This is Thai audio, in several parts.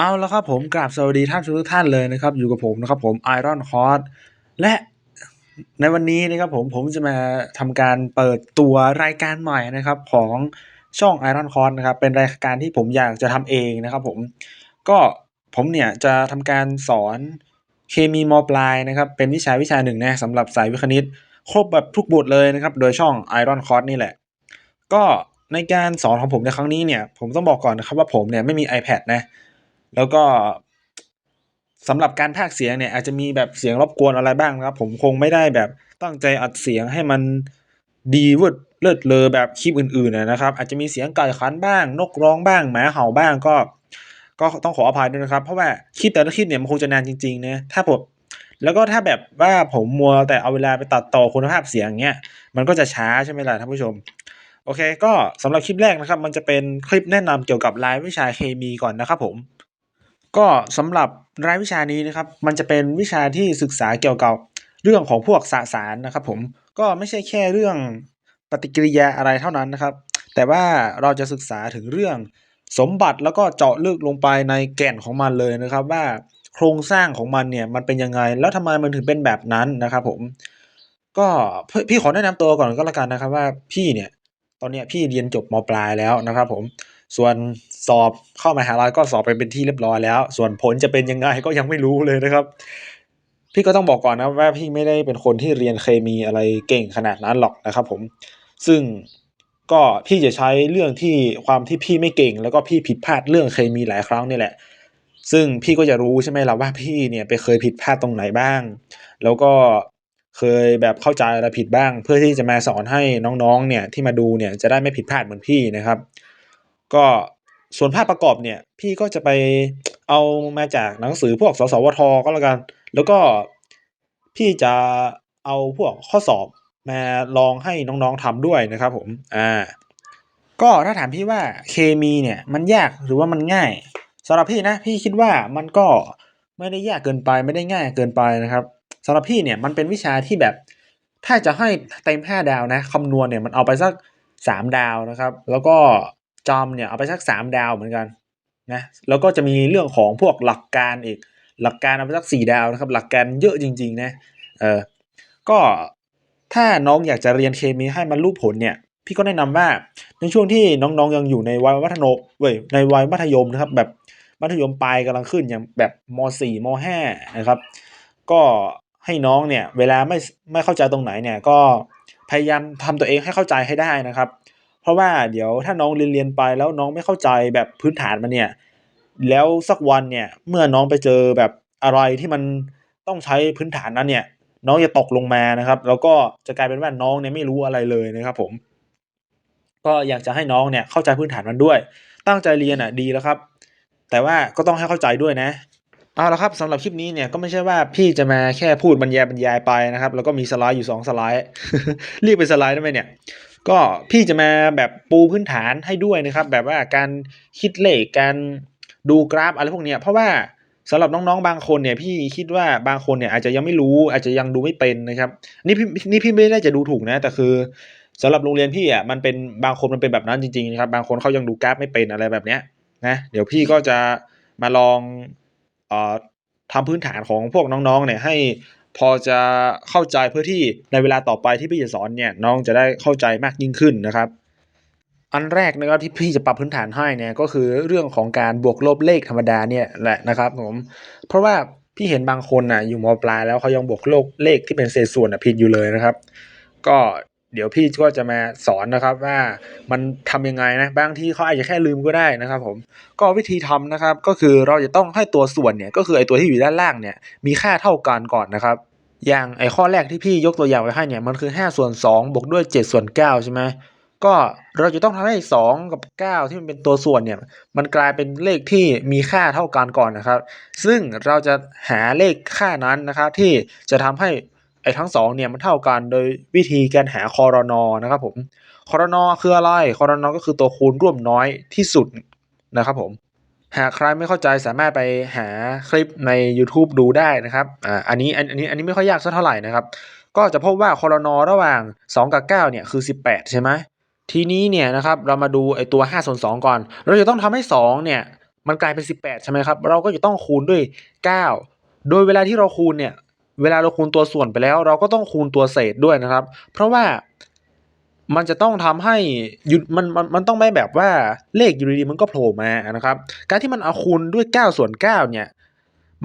เอาละครับผมกราบสวัสดีท่านทุกท่านเลยนะครับ อยู่กับผมนะครับผม Iron c o r d และในวันนี้นะครับผมผมจะมาทำการเปิดตัวรายการใหม่นะครับของช่อง Iron c o r d นะครับเป็นรายการที่ผมอยากจะทำเองนะครับผมก็ผมเนี่ยจะทำการสอนเคมีมปลายนะครับเป็นวิชาวิชาหนึ่งนะสำหรับสายวิคณิต ครบแบบทุกบทเลยนะครับโดยช่อง Iron c o r d นี่แหละ ก็ในการสอนของผมในครั้งนี้เนี่ยผมต้องบอกก่อนนะครับว่าผมเนี่ยไม่มี iPad นะ แล้วก็สำหรับการพากเสียงเนี่ยอาจจะมีแบบเสียงรบกวนอะไรบ้างนะครับ ผมคงไม่ได้แบบตั้งใจอัดเสียงให้มันดีเวิร์ดเลิศเลอแบบคลิปอื่นๆนะครับ อาจจะมีเสียงไก่ขันบ้าง นกร้องบ้างหมาเห่าบ้างก็ ก็ต้องขออภัยด้วยนะครับ เพราะว่าคลิปแต่ละคลิปเนี่ยมันคงจะนานจริงๆนะถ้าผมแล้วก็ถ้าแบบว่าผมมัวแต่เอาเวลาไปตัดต่อคุณภาพเสียงเงี้ยมันก็จะช้าใช่ไหมล่ะท่านผู้ชมโอเค ก็สำหรับคลิปแรกนะครับ มันจะเป็นคลิปแนะนำเกี่ยวกับรายวิชาเคมีก่อนนะครับผม ก็สำหรับรายวิชานี้นะครับ มันจะเป็นวิชาที่ศึกษาเกี่ยวกับเรื่องของพวกสสารนะครับ ผมก็ไม่ใช่แค่เรื่องปฏิกิริยาอะไรเท่านั้นนะครับ แต่ว่าเราจะศึกษาถึงเรื่องสมบัติแล้วก็เจาะลึกลงไปในแก่นของมันเลยนะครับ ว่าโครงสร้างของมันเนี่ยมันเป็นยังไง แล้วทำไมมันถึงเป็นแบบนั้นนะครับ ผม ก็พี่พี่ขอแนะนำตัวก่อนก็แล้วกันนะครับ ว่าพี่เนี่ย ตอนเนี้ยพี่เรียนจบมปลายแล้วนะครับ ผม ส่วนสอบเข้ามหาลัยก็สอบไปเป็นที่เรียบร้อยแล้ว ส่วนผลจะเป็นยังไงก็ยังไม่รู้เลยนะครับ พี่ก็ต้องบอกก่อนนะว่าพี่ไม่ได้เป็นคนที่เรียนเคมีอะไรเก่งขนาดนั้นหรอกนะครับ ผม ซึ่งก็พี่จะใช้เรื่องที่ความที่พี่ไม่เก่ง แล้วก็พี่ผิดพลาดเรื่องเคมีหลายครั้งนี่แหละ ซึ่งพี่ก็จะรู้ใช่ไหมล่ะว่าพี่เนี่ยไปเคยผิดพลาดตรงไหนบ้าง แล้วก็เคยแบบเข้าใจอะไรผิดบ้าง เพื่อที่จะมาสอนให้น้องๆเนี่ยที่มาดูเนี่ยจะได้ไม่ผิดพลาดเหมือนพี่นะครับ ก็ส่วนภาพประกอบเนี่ย พี่ก็จะไปเอามาจากหนังสือพวกสสวทก็แล้วกัน แล้วก็พี่จะเอาพวกข้อสอบมาลองให้น้องๆทำด้วยนะครับผม อ่า ก็ถ้าถามพี่ว่าเคมีเนี่ยมันยากหรือว่ามันง่ายสำหรับพี่นะพี่คิดว่ามันก็ไม่ได้ยากเกินไปไม่ได้ง่ายเกินไปนะครับสำหรับพี่เนี่ยมันเป็นวิชาที่แบบ ถ้าจะให้เต็มห้าดาวนะคำนวณเนี่ยมันเอาไปสักสามดาวนะครับ แล้วก็ จอมเนี่ยเอาไปสักสามดาวเหมือนกันนะแล้วก็จะมีเรื่องของพวกหลักการอีก หลักการเอาไปสักสี่ดาวนะครับ หลักการเยอะจริงๆนะเออก็ถ้าน้องอยากจะเรียนเคมีให้มันรู้ผลเนี่ยพี่ก็แนะนำว่าในช่วงที่น้องๆยังอยู่ในวัยมัธยมเว้ยในวัยมัธยมนะครับ แบบมัธยมปลายกำลังขึ้นอย่างแบบม .4 ม .5 นะครับ ก็ให้น้องเนี่ยเวลาไม่ไม่เข้าใจตรงไหนเนี่ยก็พยายามทำตัวเองให้เข้าใจให้ได้นะครับ ราะว่าเดี๋ยวถ้าน้องเรียนเรียนไปแล้วน้องไม่เข้าใจแบบพื้นฐานมันเนี่ย แล้วสักวันเนี่ยเมื่อน้องไปเจอแบบอะไรที่มันต้องใช้พื้นฐานนั้นเนี่ย น้องจะตกลงมานะครับ แล้วก็จะกลายเป็นว่าน้องเนี่ยไม่รู้อะไรเลยนะครับ ผม ก็อยากจะให้น้องเนี่ยเข้าใจพื้นฐานมันด้วย ตั้งใจเรียนอะดีแล้วครับ แต่ว่าก็ต้องให้เข้าใจด้วยนะเอาละครับสำหรับคลิปนี้เนี่ยก็ไม่ใช่ว่าพี่จะมาแค่พูดบรรยายบรรยายไปนะครับ แล้วก็มีสไลด์อยู่ 2 สไลด์ เรียกเป็นสไลด์ได้ไหมเนี่ย ก็พี่จะมาแบบปูพื้นฐานให้ด้วยนะครับ แบบว่าการคิดเลขการดูกราฟอะไรพวกเนี้ยเพราะว่าสำหรับน้องๆบางคนเนี่ยพี่คิดว่าบางคนเนี่ยอาจจะยังไม่รู้อาจจะยังดูไม่เป็นนะครับนี่พี่นี่พี่ไม่ได้จะดูถูกนะ แต่คือสำหรับโรงเรียนพี่อะมันเป็นบางคนมันเป็นแบบนั้นจริงๆนะครับบางคนเขายังดูกราฟไม่เป็นอะไรแบบเนี้ยนะเดี๋ยวพี่ก็จะมาลองเอ่อทำพื้นฐานของพวกน้องๆเนี่ยให้ พอจะเข้าใจเพื่อที่ในเวลาต่อไปที่พี่จะสอนเนี่ยน้องจะได้เข้าใจมากยิ่งขึ้นนะครับ อันแรกนะครับที่พี่จะปรับพื้นฐานให้เนี่ยก็คือเรื่องของการบวกลบเลขธรรมดาเนี่ยแหละนะครับผมเพราะว่าพี่เห็นบางคนน่ะอยู่มปลายแล้วเขายังบวกลบเลขที่เป็นเศษส่วนผิดอยู่เลยนะครับ ก็เดี๋ยวพี่ก็จะมาสอนนะครับว่ามันทำยังไงนะบางทีเขาอาจจะแค่ลืมก็ได้นะครับผมก็วิธีทำนะครับ ก็คือเราจะต้องให้ตัวส่วนเนี่ยก็คือไอตัวที่อยู่ด้านล่างเนี่ยมีค่าเท่ากันก่อนนะครับ อย่างไอข้อแรกที่พี่ยกตัวอย่างไว้ให้เนี่ยมันคือ 5 ส่วน2บวกด้วย 7 ส่วน 9 ใช่ไหมก็เราจะต้องทำให้ 2 กับ 9 ที่มันเป็นตัวส่วนเนี่ยมันกลายเป็นเลขที่มีค่าเท่ากันก่อนนะครับ ซึ่งเราจะหาเลขค่านั้นนะครับที่จะทำให้ไอ้ทั้งสองเนี่ยมันเท่ากันโดยวิธีการหาคอรนอนะครับผมคอรนอคืออะไรคอรนอก็คือตัวคูณร่วมน้อยที่สุดนะครับผม หากใครไม่เข้าใจสามารถไปหาคลิปใน YouTube ดูได้นะครับอ่าอันนี้อันนี้อันนี้ไม่ค่อยยากสักเท่าไหร่นะครับ ก็จะพบว่าคอรนอระหว่าง 2 กับ 9 เนี่ยคือ 18 ใช่ไหมทีนี้เนี่ยนะครับเรามาดูไอ้ตัว5ส่วน2ก่อน เราจะต้องทำให้ 2 เนี่ย มันกลายเป็น 18 ใช่ไหมครับ เราก็จะต้องคูณด้วย 9 โดยเวลาที่เราคูณเนี่ย เวลาเราคูณตัวส่วนไปแล้ว เราก็ต้องคูณตัวเศษด้วยนะครับ เพราะว่า มันจะต้องทำให้หยุดมันมันมันต้องไม่แบบว่าเลขอยู่ดีๆมันก็โผล่มานะครับ การที่มันเอาคูณด้วย 9 ส่วน 9 เนี่ย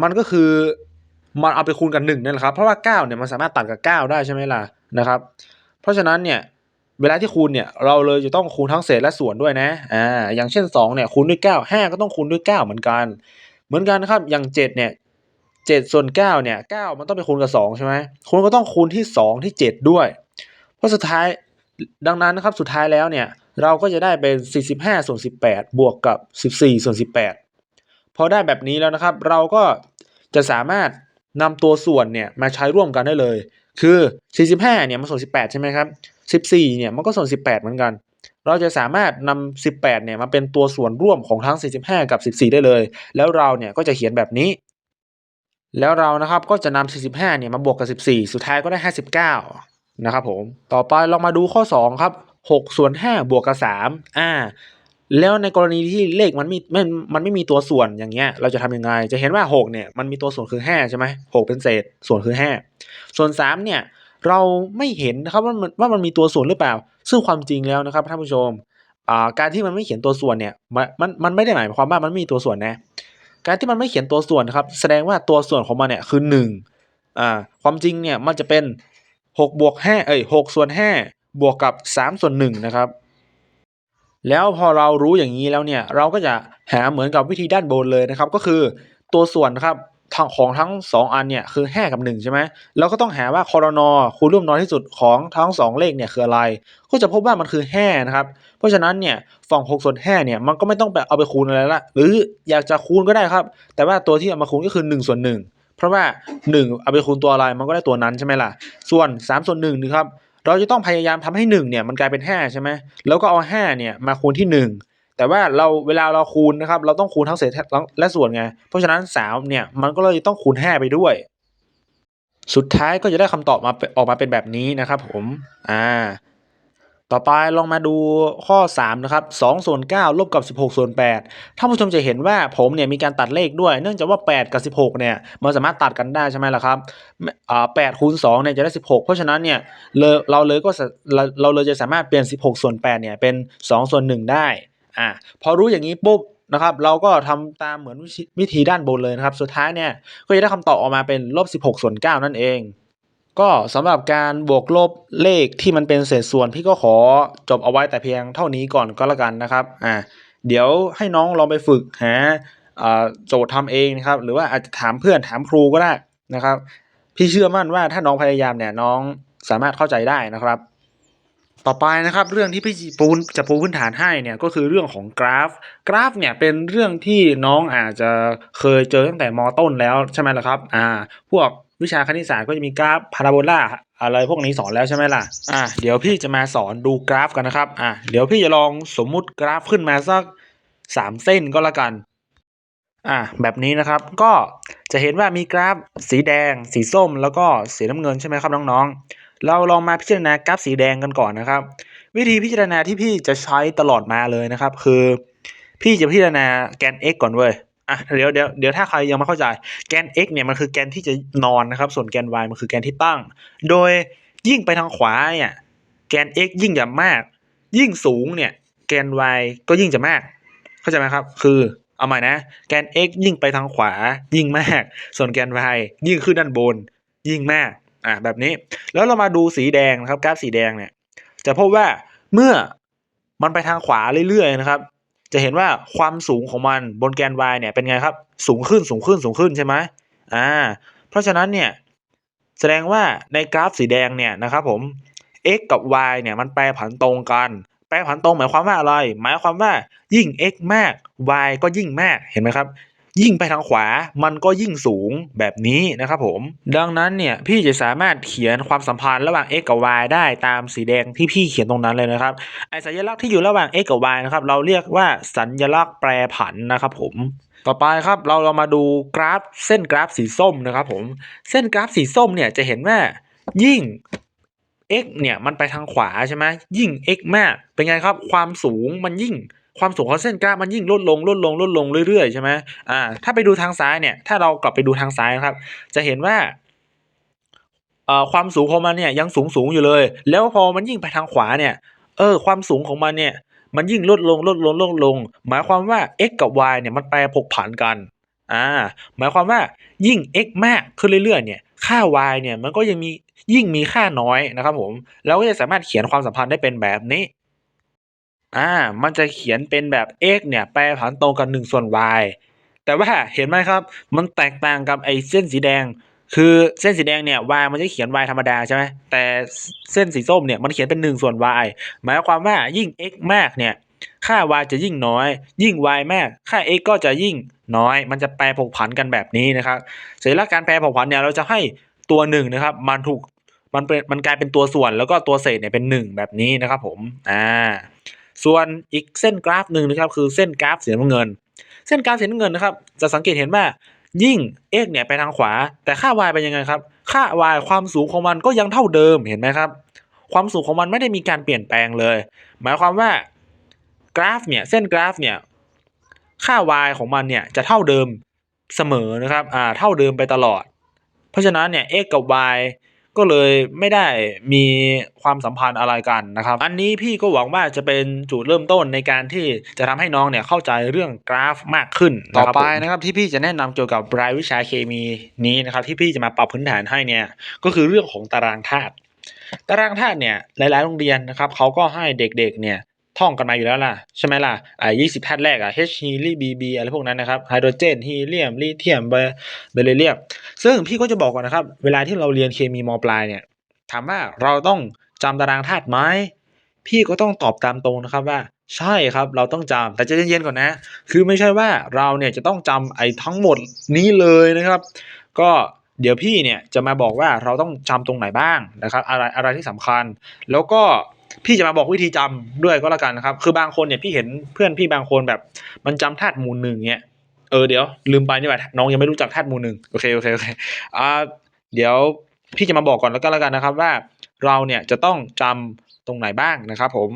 มันก็คือมันเอาไปคูณกันหนึ่งนั่นแหละครับเพราะว่า9เนี่ยมันสามารถตัดกับ 9 ได้ใช่ไหมล่ะนะครับ เพราะฉะนั้นเนี่ยเวลาที่คูณเนี่ยเราเลยจะต้องคูณทั้งเศษและส่วนด้วยนะอ่าอย่างเช่น 2 เนี่ยคูณด้วย 9 5 ก็ต้องคูณด้วย 9 เหมือนกัน เหมือนกันนะครับอย่าง 7 เนี่ย7ส่วน9เนี่ย9มันต้องไปคูณกับ2ใช่ไหมคุณก็ต้องคูณที่ 2 ที่ 7 ด้วย เพราะสุดท้าย ดังนั้นนะครับสุดท้ายแล้วเนี่ยเราก็จะได้เป็น 45 ส่วน 18 บวกกับ 14 ส่วน 18 พอได้แบบนี้แล้วนะครับ เราก็จะสามารถนำตัวส่วนเนี่ยมาใช้ร่วมกันได้เลย คือ 45 เนี่ยมันส่วน 18 ใช่ไหมครับ 14 เนี่ยมันก็ส่วน 18 เหมือนกัน เราจะสามารถนำ18 เนี่ยมาเป็นตัวส่วนร่วมของทั้ง 45 กับ 14 ได้เลย แล้วเราเนี่ยก็จะเขียนแบบนี้ แล้วเรานะครับก็จะนำ45 เนี่ยมาบวกกับ 14 สุดท้ายก็ได้ 59 นะครับผมต่อไปเรามาดูข้อ 2 ครับ6ส่วน5บวกกับ3อ่าแล้วในกรณีที่เลขมันมีไม่มันไม่มีตัวส่วนอย่างเงี้ย เราจะทำยังไง จะเห็นว่า 6 เนี่ยมันมีตัวส่วนคือ 5 ใช่ไหม6เป็นเศษ ส่วนคือ 5 ส่วน 3 เนี่ยเราไม่เห็นนะครับว่ามันว่ามันมีตัวส่วนหรือเปล่า ซึ่งความจริงแล้วนะครับท่านผู้ชมอ่าการที่มันไม่เขียนตัวส่วนเนี่ยมันมันไม่ได้หมายความว่ามันมีตัวส่วนนะการที่มันไม่เขียนตัวส่วนนะครับ แสดงว่าตัวส่วนของมันเนี่ยคือหนึ่งอ่าความจริงเนี่ยมันจะเป็น หกบวกห้าเอ้ยหกส่วนห้าบวกกับสามส่วนหนึ่งนะครับ แล้วพอเรารู้อย่างนี้แล้วเนี่ย เราก็จะหาเหมือนกับวิธีด้านบนเลยนะครับ ก็คือตัวส่วนนะครับของทั้งสองอันเนี่ยคือห้ากับหนึ่งใช่ไหมเราก็ต้องหาว่าคอรนอคูณร่วมน้อยที่สุดของทั้งสองเลขเนี่ยคืออะไร ก็จะพบว่ามันคือห้านะครับ เพราะฉะนั้นเนี่ยฝั่ง6ส่วน5เนี่ยมันก็ไม่ต้องไปเอาไปคูณอะไรละ หรืออยากจะคูณก็ได้ครับ แต่ว่าตัวที่เอามาคูณก็คือ1ส่วน1 เพราะว่า1เอาไปคูณตัวอะไรมันก็ได้ตัวนั้นใช่ไหมล่ะ ส่วน3ส่วน1นะครับเราจะต้องพยายามทำให้ 1 เนี่ยมันกลายเป็น 5 ใช่ไหมแล้วก็เอา5เนี่ยมาคูณที่ 1แต่ว่าเราเวลาเราคูณนะครับ เราต้องคูณทั้งเศษและส่วนไง เพราะฉะนั้น 3 เนี่ย มันก็เลยต้องคูณ 5 ไปด้วย สุดท้ายก็จะได้คำตอบมาออกมาเป็นแบบนี้นะครับผม อ่า ต่อไปลองมาดูข้อ 3 นะครับ2ส่วน9ลบกับ16ส่วน8ท่านผู้ชมจะเห็นว่าผมเนี่ยมีการตัดเลขด้วย เนื่องจากว่า 8 กับ 16เนี่ยมันสามารถตัดกันได้ใช่ไหมล่ะครับอ่า8คูณ2เนี่ยจะได้ 16 เพราะฉะนั้นเนี่ยเราเลยก็เราเราเลยจะสามารถเปลี่ยน 16 ส่วน8เนี่ยเป็น 2 ส่วน 1 ได้อ่าพอรู้อย่างนี้ปุ๊บนะครับเราก็ทำตามเหมือนวิธีด้านบนเลยนะครับ สุดท้ายเนี่ยก็จะได้คำตอบออกมาเป็นลบ16 ส่วน 9 นั่นเอง ก็สำหรับการบวกลบเลขที่มันเป็นเศษส่วน พี่ก็ขอจบเอาไว้แต่เพียงเท่านี้ก่อนก็แล้วกันนะครับอ่าเดี๋ยวให้น้องลองไปฝึกหาโจทย์ทำเองนะครับ หรือว่าอาจจะถามเพื่อนถามครูก็ได้นะครับ พี่เชื่อมั่นว่าถ้าน้องพยายามเนี่ยน้องสามารถเข้าใจได้นะครับ ต่อไปนะครับ เรื่องที่พี่ปูนจะปูพื้นฐานให้เนี่ยก็คือเรื่องของกราฟ กราฟเนี่ยเป็นเรื่องที่น้องอาจจะเคยเจอตั้งแต่มต้นแล้วใช่ไหมล่ะครับ อ่า พวก วิชาคณิตศาสตร์ก็จะมีกราฟพาราโบลาอะไรพวกนี้สอนแล้วใช่ไหมล่ะอ่าเดี๋ยวพี่จะมาสอนดูกราฟกันนะครับอ่าเดี๋ยวพี่จะลองสมมุติกราฟขึ้นมาสักสามเส้นก็แล้วกันอ่าแบบนี้นะครับก็จะเห็นว่ามีกราฟสีแดง สีส้ม แล้วก็สีน้ำเงินใช่ไหมครับน้องๆ เราลองมาพิจารณากราฟสีแดงกันก่อนนะครับ วิธีพิจารณาที่พี่จะใช้ตลอดมาเลยนะครับ คือ พี่จะพิจารณาแกน x ก่อนเว้ย อะเดี๋ยวเดี๋ยวเดี๋ยวถ้าใครยังไม่เข้าใจแกน x เนี่ยมันคือแกนที่จะนอนนะครับ ส่วนแกน y มันคือแกนที่ตั้ง โดยยิ่งไปทางขวาเนี่ยแกน x ยิ่งจะมาก ยิ่งสูงเนี่ยแกน y ก็ยิ่งจะมาก เข้าใจไหมครับ คือเอาใหม่นะ แกน x ยิ่งไปทางขวา ยิ่งมาก ส่วนแกน y ยิ่งขึ้นด้านบน ยิ่งมากอะแบบนี้ แล้วเรามาดูสีแดงนะครับกราฟสีแดงเนี่ย จะพบว่าเมื่อมันไปทางขวาเรื่อยๆนะครับ จะเห็นว่าความสูงของมันบนแกน y เนี่ยเป็นไงครับ สูงขึ้นสูงขึ้นสูงขึ้นใช่ไหมอ่า เพราะฉะนั้นเนี่ยแสดงว่าในกราฟสีแดงเนี่ยนะครับผม x กับ y เนี่ยมันแปรผันตรงกัน แปรผันตรงหมายความว่าอะไร หมายความว่ายิ่ง x มาก y ก็ยิ่งมาก เห็นไหมครับ ยิ่งไปทางขวามันก็ยิ่งสูงแบบนี้นะครับผม ดังนั้นเนี่ยพี่จะสามารถเขียนความสัมพันธ์ระหว่าง x กับ y ได้ตามสีแดงที่พี่เขียนตรงนั้นเลยนะครับไอสัญลักษณ์ที่อยู่ระหว่าง x กับ y นะครับเราเรียกว่าสัญลักษณ์แปรผันนะครับผมต่อไปครับเราเรามาดูกราฟเส้นกราฟสีส้มนะครับผมเส้นกราฟสีส้มเนี่ยจะเห็นว่ายิ่ง x เนี่ยมันไปทางขวาใช่ไหมยิ่ง x มากเป็นไงครับ ความสูงมันยิ่ง ความสูงของเส้นกราฟมันยิ่งลดลงลดลงลดลงเรื่อยๆใช่ไหมอ่าถ้าไปดูทางซ้ายเนี่ยถ้าเรากลับไปดูทางซ้ายนะครับ จะเห็นว่าเอ่อความสูงของมันเนี่ยยังสูงสูงอยู่เลย แล้วพอมันยิ่งไปทางขวาเนี่ยเออความสูงของมันเนี่ยมันยิ่งลดลงลดลงลดลง หมายความว่า x กับ y เนี่ยมันแปรผกผันกันอ่าหมายความว่ายิ่ง x มากขึ้นเรื่อยๆเนี่ยค่า y เนี่ยมันก็ยังมียิ่งมีค่าน้อยนะครับผมเราก็จะสามารถเขียนความสัมพันธ์ได้เป็นแบบนี้ อ่ามันจะเขียนเป็นแบบ x เนี่ยแปรผันตรงกับ 1 ส่วน y แต่ว่าเห็นไหมครับ มันแตกต่างกับไอ้เส้นสีแดง คือเส้นสีแดงเนี่ย y มันจะเขียน y ธรรมดาใช่ไหมแต่เส้นสีส้มเนี่ยมันเขียนเป็น 1 ส่วน y หมายความว่ายิ่ง x มากเนี่ยค่า y จะยิ่งน้อย ยิ่ง y มาก ค่า x ก็จะยิ่งน้อย มันจะแปรผกผันกันแบบนี้นะครับเสร็จแล้วการแปรผกผันเนี่ยเราจะให้ตัวหนึ่งนะครับ มันถูกมันเป็นมันกลายเป็นตัวส่วนแล้วก็ตัวเศษเนี่ยเป็นหนึ่งแบบนี้นะครับผมอ่า ส่วนอีกเส้นกราฟหนึ่งนะครับคือเส้นกราฟสีน้ำเงิน เส้นกราฟสีน้ำเงินนะครับจะสังเกตเห็นว่ายิ่ง x เนี่ยไปทางขวา แต่ค่า y เป็นยังไงครับ ค่า y ความสูงของมันก็ยังเท่าเดิมเห็นไหมครับ ความสูงของมันไม่ได้มีการเปลี่ยนแปลงเลย หมายความว่ากราฟเนี่ยเส้นกราฟเนี่ยค่า y ของมันเนี่ยจะเท่าเดิมเสมอนะครับอ่าเท่าเดิมไปตลอด เพราะฉะนั้นเนี่ย x กับ y ก็เลยไม่ได้มีความสัมพันธ์อะไรกันนะครับ อันนี้พี่ก็หวังว่าจะเป็นจุดเริ่มต้นในการที่จะทำให้น้องเนี่ยเข้าใจเรื่องกราฟมากขึ้น ต่อไปนะครับที่พี่จะแนะนำเกี่ยวกับรายวิชาเคมีนี้นะครับที่พี่จะมาปรับพื้นฐานให้เนี่ยก็คือเรื่องของตารางธาตุตารางธาตุเนี่ยหลาย ๆ โรงเรียนนะครับเขาก็ให้เด็ก ๆ เนี่ย ท่องกันมาอยู่แล้วล่ะ ใช่ไหมล่ะอ่า20ธาตุแรกอะ H ฮีลี B B อะไรพวกนั้นนะครับไฮโดรเจนฮีเลียมลิเธียมเบเบริเลียมซึ่งพี่ก็จะบอกก่อนนะครับ เวลาที่เราเรียนเคมีมปลายเนี่ย ถามว่าเราต้องจำตารางธาตุไหมพี่ก็ต้องตอบตามตรงนะครับว่าใช่ครับเราต้องจำแต่ใจะเย็นๆก่อนนะ คือไม่ใช่ว่าเราเนี่ยจะต้องจำไอ้ทั้งหมดนี้เลยนะครับ ก็เดี๋ยวพี่เนี่ยจะมาบอกว่าเราต้องจำตรงไหนบ้างนะครับ อะไรอะไรที่สำคัญ แล้วก็ พี่จะมาบอกวิธีจำด้วยก็แล้วกันนะครับ คือบางคนเนี่ยพี่เห็นเพื่อนพี่บางคนแบบ มันจำธาตุหมู่หนึ่งเนี่ยเออเดี๋ยวลืมไปนี่หว่าน้องยังไม่รู้จักธาตุหมู่หนึ่งโอเคโอเคโอเคอ่าเดี๋ยวพี่จะมาบอกก่อนแล้วก็แล้วกันนะครับว่าเราเนี่ยจะต้องจำตรงไหนบ้างนะครับ ผม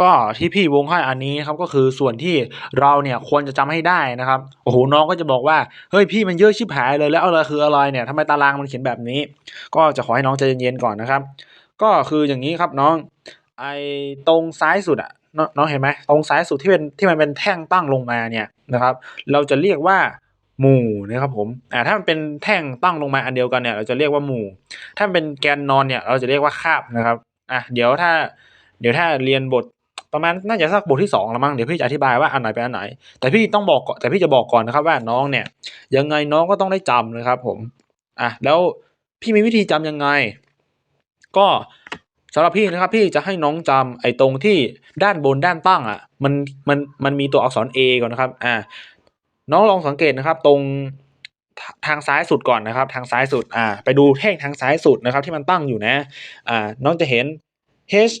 ก็ที่พี่วงให้อันนี้ครับก็คือส่วนที่เราเนี่ยควรจะจำให้ได้นะครับโอ้โหน้องก็จะบอกว่าเฮ้ยพี่มันเยอะชิบหายเลยแล้วอะไรคืออะไรเนี่ยทำไมตารางมันเขียนแบบนี้ ก็จะขอให้น้องใจเย็นๆก่อนนะครับ ก็คืออย่างนี้ครับน้อง ไอ้ตรงซ้ายสุดอะน้องเห็นไหมตรงซ้ายสุดที่เป็นที่มันเป็นแท่งตั้งลงมาเนี่ยนะครับ เราจะเรียกว่าหมู่นะครับผมอ่าถ้ามันเป็นแท่งตั้งลงมาอันเดียวกันเนี่ย เราจะเรียกว่าหมู่ ถ้าเป็นแกนนอนเนี่ย เราจะเรียกว่าคาบนะครับอะเดี๋ยวถ้า เดี๋ยวถ้าเรียนบทประมาณน่าจะสักบทที่สองละมั้งเดี๋ยวพี่จะอธิบายว่าอันไหนเป็นอันไหน แต่พี่ต้องบอกก่อนแต่พี่จะบอกก่อนนะครับว่าน้องเนี่ยยังไงน้องก็ต้องได้จำนะครับผมอะแล้วพี่มีวิธีจำยังไง ก็สำหรับพี่นะครับพี่จะให้น้องจำไอ้ตรงที่ด้านบนด้านตั้งอะมันมันมันมีตัวอักษร A ก่อนนะครับอ่าน้องลองสังเกตนะครับ ตรงททางซ้ายสุดก่อนนะครับ ทางซ้ายสุดอ่าไปดูแท่งทางซ้ายสุดนะครับ ที่มันตั้งอยู่นะอ่าน้องจะเห็น H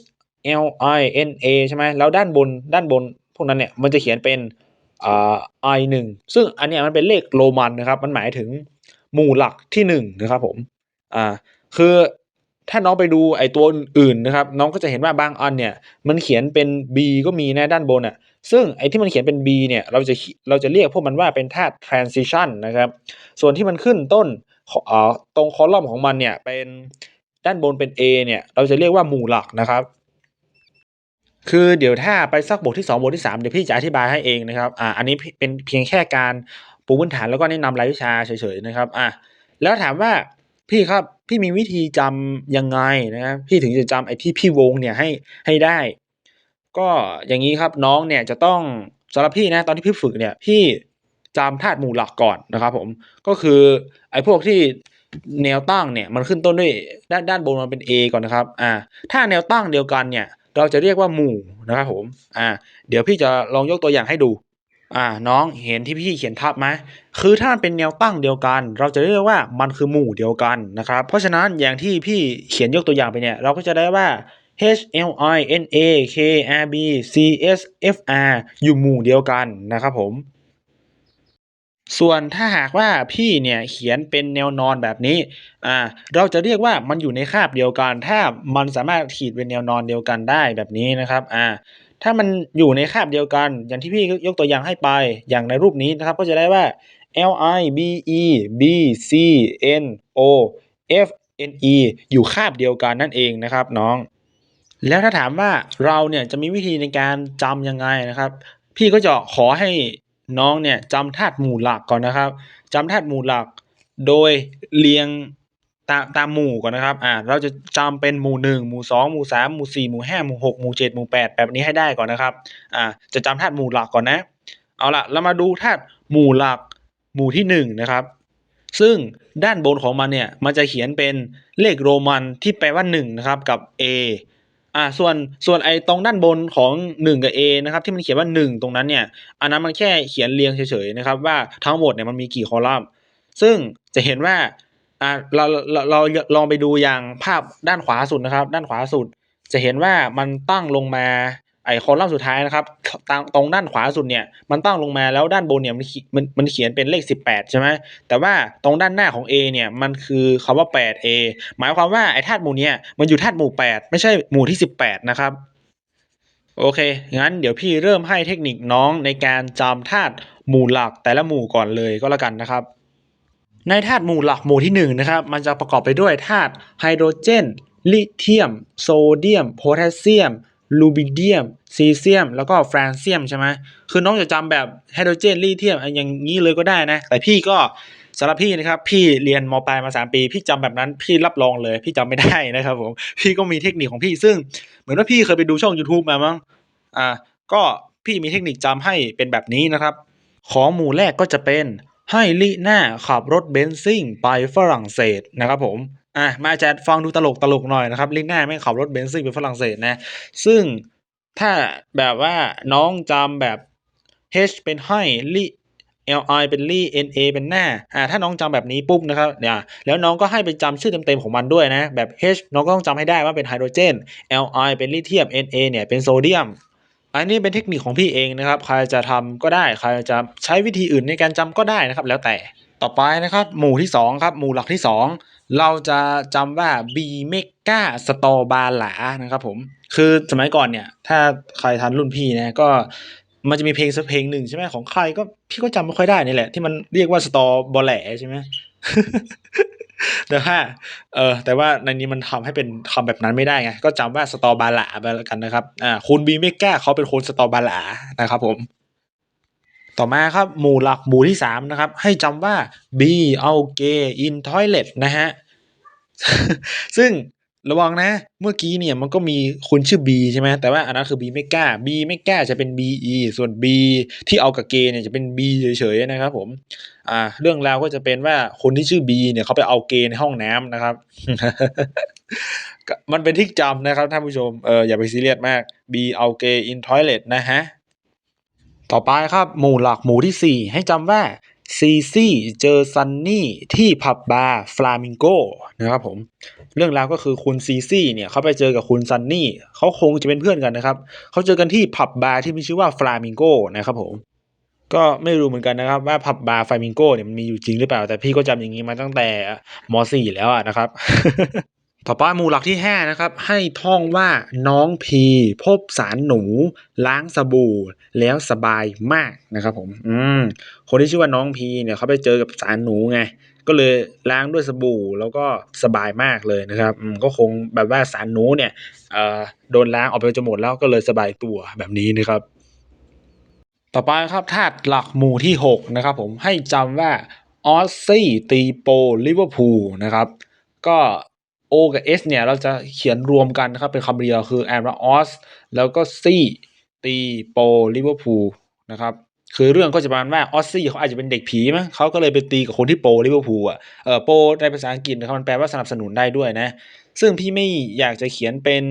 L I N A ใช่ไหมแล้วด้านบนด้านบนพวกนั้นเนี่ยมันจะเขียนเป็นอ่า I หนึ่งซึ่งอันเนี้ยมันเป็นเลขโรมันนะครับ มันหมายถึงหมู่หลักที่หนึ่งนะครับผมอ่าคือ ถ้าน้องไปดูไอ้ตัวอื่นนะครับ น้องก็จะเห็นว่าบางอันเนี่ย มันเขียนเป็น B ก็มีนะด้านบนอะซึ่งไอ้ที่มันเขียนเป็น B เนี่ยเราจะเราจะเรียกพวกมันว่าเป็นธาตุ transition นะครับ ส่วนที่มันขึ้นต้นออตรงคอลัมน์ของมันเนี่ยเป็นด้านบนเป็น A เนี่ยเราจะเรียกว่าหมู่หลักนะครับ คือเดี๋ยวถ้าไปสักบทที่สองบทที่สามเดี๋ยวพี่จะอธิบายให้เองนะครับอ่าอันนี้เป็นเพียงแค่การปูพื้นฐานแล้วก็แนะนำรายวิชาเฉยๆนะครับอะแล้วถามว่าพี่ครับ พี่มีวิธีจำยังไงนะครับพี่ถึงจะจำไอ้ที่พี่วงเนี่ยให้ให้ได้ ก็อย่างนี้ครับน้องเนี่ยจะต้องสำหรับพี่นะตอนที่พี่ฝึกเนี่ยพี่จำธาตุหมู่หลักก่อนนะครับผมก็คือไอ้พวกที่แนวตั้งเนี่ยมันขึ้นต้นด้วยด้านด้านบนมันเป็น A ก่อนนะครับอ่าถ้าแนวตั้งเดียวกันเนี่ยเราจะเรียกว่าหมู่นะครับผมอ่าเดี๋ยวพี่จะลองยกตัวอย่างให้ดู อ่าน้องเห็นที่พี่เขียนทับไหมคือถ้ามันเป็นแนวตั้งเดียวกัน เราจะเรียกว่ามันคือหมู่เดียวกันนะครับ เพราะฉะนั้นอย่างที่พี่เขียนยกตัวอย่างไปเนี่ย เราก็จะได้ว่า H L I N A K R B C S F R อยู่หมู่เดียวกันนะครับผม ส่วนถ้าหากว่าพี่เนี่ยเขียนเป็นแนวนอนแบบนี้ อ่า เราจะเรียกว่ามันอยู่ในคาบเดียวกัน ถ้ามันสามารถขีดเป็นแนวนอนเดียวกันได้แบบนี้นะครับ อ่า ถ้ามันอยู่ในคาบเดียวกัน อย่างที่พี่ยกตัวอย่างให้ไป อย่างในรูปนี้นะครับ ก็จะได้ว่า L I B E B C N O F N E อยู่คาบเดียวกันนั่นเองนะครับน้อง แล้วถ้าถามว่าเราเนี่ยจะมีวิธีในการจำยังไงนะครับ พี่ก็จะขอให้น้องเนี่ยจำธาตุหมู่หลักก่อนนะครับจำธาตุหมู่หลัก โดยเรียง ตามตามหมู่ก่อนนะครับ อ่า เราจะจำเป็นหมู่หนึ่งหมู่สองหมู่สามหมู่สี่หมู่ห้าหมู่หกหมู่เจ็ดหมู่แปดแบบนี้ให้ได้ก่อนนะครับ อ่า จะจำธาตุหมู่หลักก่อนนะ เอาละเรามาดูธาตุหมู่หลักหมู่ที่หนึ่งนะครับ ซึ่งด้านบนของมันเนี่ย มันจะเขียนเป็นเลขโรมันที่แปลว่าหนึ่งนะครับกับ A อ่า ส่วน ส่วนไอ้ตรงด้านบนของหนึ่งกับ A นะครับ ที่มันเขียนว่าหนึ่งตรงนั้นเนี่ย อันนั้นมันแค่เขียนเรียงเฉยๆนะครับ ว่าทั้งหมดเนี่ยมันมีกี่คอลัมน์ ซึ่งจะเห็นว่า อ่าเราเราเราลองไปดูอย่างภาพด้านขวาสุดนะครับ ด้านขวาสุด จะเห็นว่ามันตั้งลงมาไอคอลัมน์สุดท้ายนะครับตรงตรงด้านขวาสุดเนี่ยมันตั้งลงมาแล้วด้านบนเนี่ยมันมันมันเขียนเป็นเลข 18 ใช่ไหมแต่ว่าตรงด้านหน้าของ A เนี่ยมันคือคำว่า 8A หมายความว่าไอธาตุหมู่เนี่ยมันอยู่ธาตุหมู่ 8 ไม่ใช่หมู่ที่ 18 นะครับ โอเค งั้นเดี๋ยวพี่เริ่มให้เทคนิคน้องในการจำธาตุหมู่หลักแต่ละหมู่ก่อนเลยก็แล้วกันนะครับ ในธาตุหมู่หลักหมู่ที่หนึ่งนะครับมันจะประกอบไปด้วยธาตุไฮโดรเจน ลิเธียม โซเดียม โพแทสเซียม ลูบิเดียม ซีเซียม แล้วก็แฟรนเซียมใช่ไหมคือน้องจะจำแบบไฮโดรเจน ลิเธียมอย่างนี้เลยก็ได้นะ แต่พี่ก็สำหรับพี่นะครับ พี่เรียนมปลายมาสามปี พี่จำแบบนั้นพี่รับรองเลย พี่จำไม่ได้นะครับผมพี่ก็มีเทคนิคของพี่ซึ่ง เหมือนว่าพี่เคยไปดูช่อง YouTube มามั้งอ่าก็พี่มีเทคนิคจำให้เป็นแบบนี้นะครับ ของหมู่แรกก็จะเป็น ให้ลิน่าขับรถเบนซิ่งไปฝรั่งเศสนะครับผมอะมาจะฟังดูตลกตลกหน่อยนะครับลิน่าไม่ขับรถเบนซิ่งไปฝรั่งเศสนะ ซึ่งถ้าแบบว่าน้องจำแบบ H เป็นให้ลิ L I เป็นลี่ N A เป็นหน้า อ่า ถ้าน้องจำแบบนี้ปุ๊บนะครับเนี่ยแล้วน้องก็ให้ไปจำชื่อเต็มๆของมันด้วยนะ แบบ H น้องก็ต้องจำให้ได้ว่าเป็นไฮโดรเจน L I เป็นลิเธียม N A เนี่ยเป็นโซเดียม อันนี้เป็นเทคนิคของพี่เองนะครับ ใครจะทำก็ได้ ใครจะใช้วิธีอื่นในการจำก็ได้นะครับ แล้วแต่ ต่อไปนะครับ หมู่ที่สองครับ หมู่หลักที่สองเราจะจำว่า B เมกาสตอบาหลานะครับผม คือสมัยก่อนเนี่ย ถ้าใครทันรุ่นพี่นะก็มันจะมีเพลงสักเพลงหนึ่งใช่ไหมของใครก็พี่ก็จำไม่ค่อยได้นี่แหละ ที่มันเรียกว่าสตอบอแหลใช่ไหม แต่ว่าเออแต่ว่าในนี้มันทำให้เป็นคำแบบนั้นไม่ได้ไง ก็จำว่าสตอบาลาไปแล้วกันนะครับอ่าคุณบีเมกาเขาเป็นคนสตอบาลานะครับผม ต่อมาครับหมู่หลักหมู่ที่สามนะครับ ให้จำว่า B เอาเก in toilet นะฮะซึ่ง ระวังนะ เมื่อกี้เนี่ยมันก็มีคนชื่อ B ใช่ไหมแต่ว่าอันนั้นคือ B ไม่กล้า B ไม่กล้าจะเป็น BE ส่วน B ที่เอากับเกเนี่ยจะเป็น B เฉยๆนะครับผมอ่าเรื่องราวก็จะเป็นว่าคนที่ชื่อ B เนี่ยเขาไปเอาเกในห้องน้ำนะครับ มันเป็นที่จำนะครับท่านผู้ชมเอออย่าไปซีเรียสมาก B เอาเก in toilet นะฮะต่อไปครับหมู่หลักหมู่ที่ 4 ให้จำว่า ซีซี่เจอซันนี่ที่ผับบาร์ฟลามิงโกนะครับผมเรื่องราวก็คือคุณซีซี่เนี่ยเขาไปเจอกับคุณซันนี่เขาคงจะเป็นเพื่อนกันนะครับเขาเจอกันที่ผับบาร์ที่มีชื่อว่าฟลามิงโกนะครับผมก็ไม่รู้เหมือนกันนะครับว่าผับบาร์ฟลามิงโกเนี่ยมันมีอยู่จริงหรือเปล่า แต่พี่ก็จำอย่างนี้มาตั้งแต่ม .4 แล้วนะครับ ต่อไปหมู่หลักที่ 5 นะครับ ให้ท่องว่าน้องพีพบสารหนู ล้างสบู่แล้วสบายมากนะครับผมอืมคนที่ชื่อว่าน้องพีเนี่ยเขาไปเจอกับสารหนูไงก็เลยล้างด้วยสบู่แล้วก็สบายมากเลยนะครับอืมก็คงแบบว่าสารหนูเนี่ยเอ่อโดนล้างออกไปจนหมดแล้วก็เลยสบายตัวแบบนี้นะครับ ต่อไปครับธาตุหลักหมู่ที่ 6 นะครับผมให้จำว่าออสซี่ตีโปลิเวอร์พูลนะครับ ก็ O กับ S เนี่ย เราจะเขียนรวมกันนะครับ เป็นคำเดียวคือแอนว่าออสแล้วก็ซีตีโปลิเวอร์พูลนะครับ คือเรื่องก็จะประมาณว่าออสซี่เขาอาจจะเป็นเด็กผีมั้งเขาก็เลยไปตีกับคนที่โปลิเวอร์พูลอะเออโปในภาษาอังกฤษนะครับมันแปลว่าสนับสนุนได้ด้วยนะ ซึ่งพี่ไม่อยากจะเขียนเป็น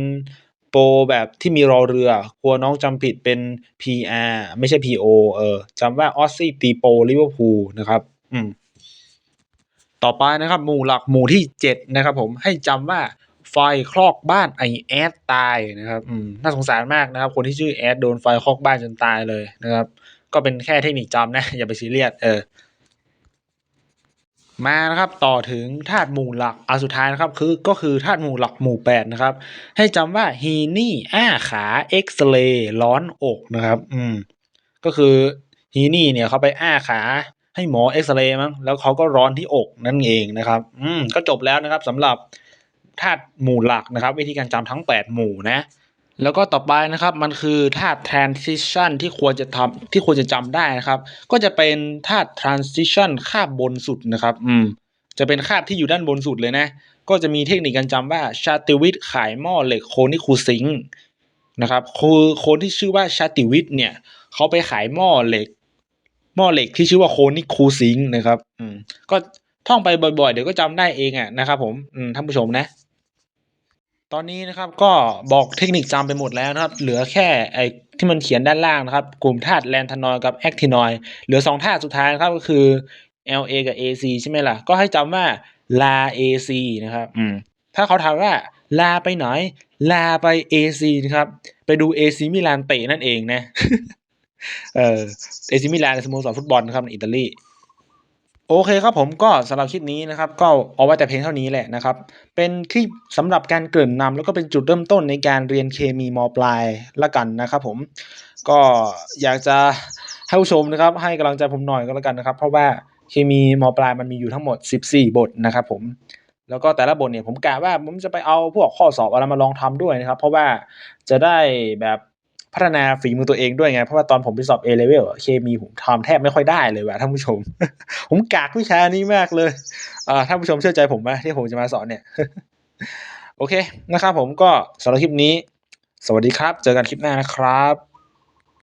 โปแบบที่มีรอเรือกลัวน้องจำผิดเป็น PR ไม่ใช่ PO เออจำว่าออสซี่ตีโปลิเวอร์พูลนะครับ อืม ต่อไปนะครับ หมู่หลักหมู่ที่ 7 นะครับผมให้จำว่าไฟคลอกบ้านไอแอดตายนะครับอืมน่าสงสารมากนะครับ คนที่ชื่อแอดโดนไฟคลอกบ้านจนตายเลยนะครับ ก็เป็นแค่เทคนิคจำนะ อย่าไปซีเรียสเออมานะครับต่อถึงธาตุหมู่หลักอันสุดท้ายนะครับคือก็คือธาตุหมู่หลักหมู่แปดนะครับให้จำว่าฮีนี่อ้าขาเอ็กซเรย์ร้อนอกนะครับ อืมก็คือฮีนี่เนี่ยเขาไปอ้าขา ให้หมอเอ็กซเรย์มั้งแล้วเขาก็ร้อนที่อกนั่นเองนะครับ อืมก็จบแล้วนะครับสำหรับธาตุหมู่หลักนะครับ วิธีการจำทั้ง 8 หมู่นะแล้วก็ต่อไปนะครับมันคือธาตุ transition ที่ควรจะทำที่ควรจะจำได้นะครับ ก็จะเป็นธาตุ transition คาบบนสุดนะครับ อืม จะเป็นคาบที่อยู่ด้านบนสุดเลยนะ ก็จะมีเทคนิคการจำว่าชาติวิทย์ขายหม้อเหล็กโคนิคูซิงนะครับคือคนที่ชื่อว่าชาติวิทย์เนี่ย เขาไปขายหม้อเหล็ก หม้อเหล็กที่ชื่อว่าโคนิคูซิงนะครับ อืม ก็ท่องไปบ่อยๆ เดี๋ยวก็จำได้เองอะนะครับ ผมอืมท่านผู้ชมนะ ตอนนี้นะครับก็บอกเทคนิคจำไปหมดแล้วนะครับ เหลือแค่ไอ้ที่มันเขียนด้านล่างนะครับ กลุ่มธาตุแลนทานอยกับแอคทินอยเหลือสองธาตุสุดท้ายนะครับก็คือ La กับ AC ใช่ไหมล่ะ ก็ให้จำว่า La AC นะครับ อืม ถ้าเขาถามว่าลาไปไหนลาไป AC นะครับ ไปดู AC มิลานเตะนั่นเองนะ เออ AC มิลานสโมสรฟุตบอลนะครับในอิตาลีโอเคครับผมก็สำหรับคลิปนี้นะครับ ก็เอาไว้แต่เพียงเท่านี้แหละนะครับ เป็นคลิปสำหรับการเกริ่นนำแล้วก็เป็นจุดเริ่มต้นในการเรียนเคมีมปลายละกันนะครับผมก็อยากจะให้ผู้ชมนะครับ ให้กำลังใจผมหน่อยก็แล้วกันนะครับ เพราะว่าเคมีมปลายมันมีอยู่ทั้งหมด 14 บทนะครับผมแล้วก็แต่ละบทเนี่ยผมกะว่าผมจะไปเอาพวกข้อสอบอะไรมาลองทำด้วยนะครับ เพราะว่าจะได้แบบ พัฒนาฝีมือตัวเองด้วยไง เพราะว่าตอนผมไปสอบ A level อะเคมีผมทำแทบไม่ค่อยได้เลยว่ะท่านผู้ชม ผมกากวิชานี้มากเลยอ่าท่านผู้ชมเชื่อใจผมไหมที่ผมจะมาสอนเนี่ย โอเคนะครับผมก็สำหรับคลิปนี้ สวัสดีครับ เจอกันคลิปหน้านะครับ